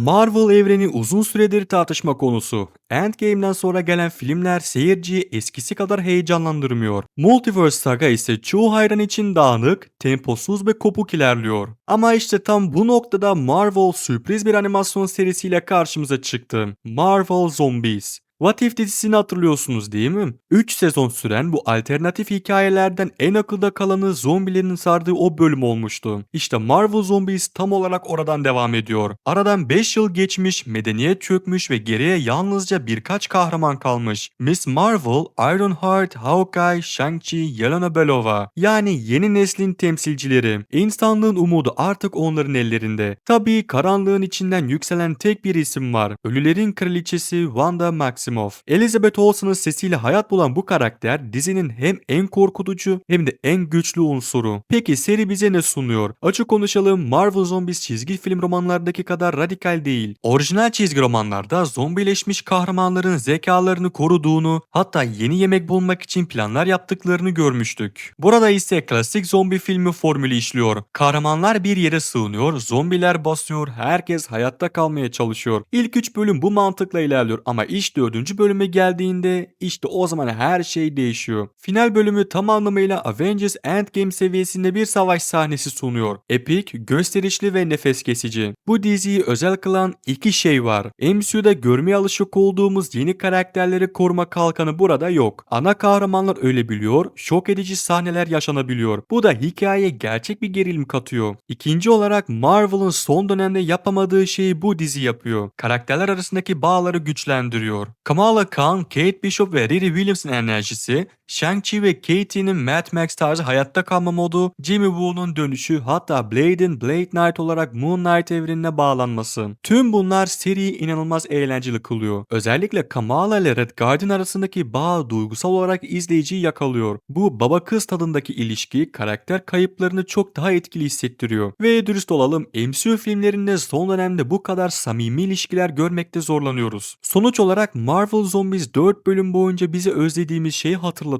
Marvel evreni uzun süredir tartışma konusu. Endgame'den sonra gelen filmler seyirciyi eskisi kadar heyecanlandırmıyor. Multiverse Saga ise çoğu hayran için dağınık, temposuz ve kopuk ilerliyor. Ama işte tam bu noktada Marvel sürpriz bir animasyon serisiyle karşımıza çıktı. Marvel Zombies. What If dizisini hatırlıyorsunuz değil mi? 3 sezon süren bu alternatif hikayelerden en akılda kalanı zombilerin sardığı o bölüm olmuştu. İşte Marvel Zombies tam olarak oradan devam ediyor. Aradan 5 yıl geçmiş, medeniyet çökmüş ve geriye yalnızca birkaç kahraman kalmış. Miss Marvel, Ironheart, Hawkeye, Shang-Chi, Yelena Belova. Yani yeni neslin temsilcileri. İnsanlığın umudu artık onların ellerinde. Tabii karanlığın içinden yükselen tek bir isim var. Ölülerin kraliçesi Wanda Maximoff. Elizabeth Olsen'ın sesiyle hayat bulan bu karakter dizinin hem en korkutucu hem de en güçlü unsuru. Peki seri bize ne sunuyor? Açık konuşalım Marvel Zombies çizgi film romanlardaki kadar radikal değil. Orijinal çizgi romanlarda zombileşmiş kahramanların zekalarını koruduğunu hatta yeni yemek bulmak için planlar yaptıklarını görmüştük. Burada ise klasik zombi filmi formülü işliyor. Kahramanlar bir yere sığınıyor, zombiler basıyor, herkes hayatta kalmaya çalışıyor. İlk 3 bölüm bu mantıkla ilerliyor ama iş 4. bölüme geldiğinde işte o zaman her şey değişiyor. Final bölümü tam anlamıyla Avengers Endgame seviyesinde bir savaş sahnesi sunuyor. Epik, gösterişli ve nefes kesici. Bu diziyi özel kılan iki şey var. MCU'da görmeye alışık olduğumuz yeni karakterleri koruma kalkanı burada yok. Ana kahramanlar ölebiliyor, şok edici sahneler yaşanabiliyor. Bu da hikayeye gerçek bir gerilim katıyor. İkinci olarak Marvel'ın son dönemde yapamadığı şeyi bu dizi yapıyor. Karakterler arasındaki bağları güçlendiriyor. Kamala Khan, Kate Bishop ve Riri Williams'ın enerjisi, Shang-Chi ve Katie'nin Mad Max tarzı hayatta kalma modu, Jimmy Woo'nun dönüşü hatta Blade'in Blade Knight olarak Moon Knight evrenine bağlanması. Tüm bunlar seriyi inanılmaz eğlenceli kılıyor. Özellikle Kamala ile Red Guardian arasındaki bağ duygusal olarak izleyiciyi yakalıyor. Bu baba kız tadındaki ilişki karakter kayıplarını çok daha etkili hissettiriyor. Ve dürüst olalım MCU filmlerinde son dönemde bu kadar samimi ilişkiler görmekte zorlanıyoruz. Sonuç olarak Marvel Zombies 4 bölüm boyunca bize özlediğimiz şeyi hatırlatıyor.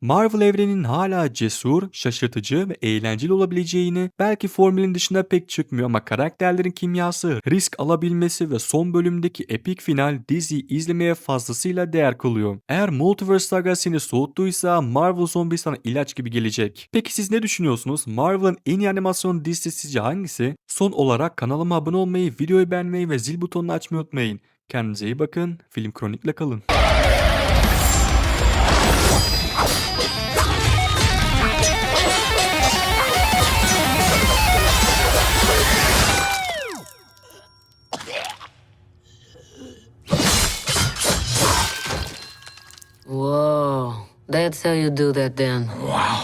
Marvel evreninin hala cesur, şaşırtıcı ve eğlenceli olabileceğini belki formülün dışında pek çıkmıyor ama karakterlerin kimyası, risk alabilmesi ve son bölümdeki epik final dizi izlemeye fazlasıyla değer kılıyor. Eğer Multiverse Saga seni soğuttuysa Marvel Zombies sana ilaç gibi gelecek. Peki siz ne düşünüyorsunuz? Marvel'ın en iyi animasyon dizisi sizce hangisi? Son olarak kanalıma abone olmayı, videoyu beğenmeyi ve zil butonunu açmayı unutmayın. Kendinize iyi bakın, Film Kronik'le kalın. That's how you do that then. Wow.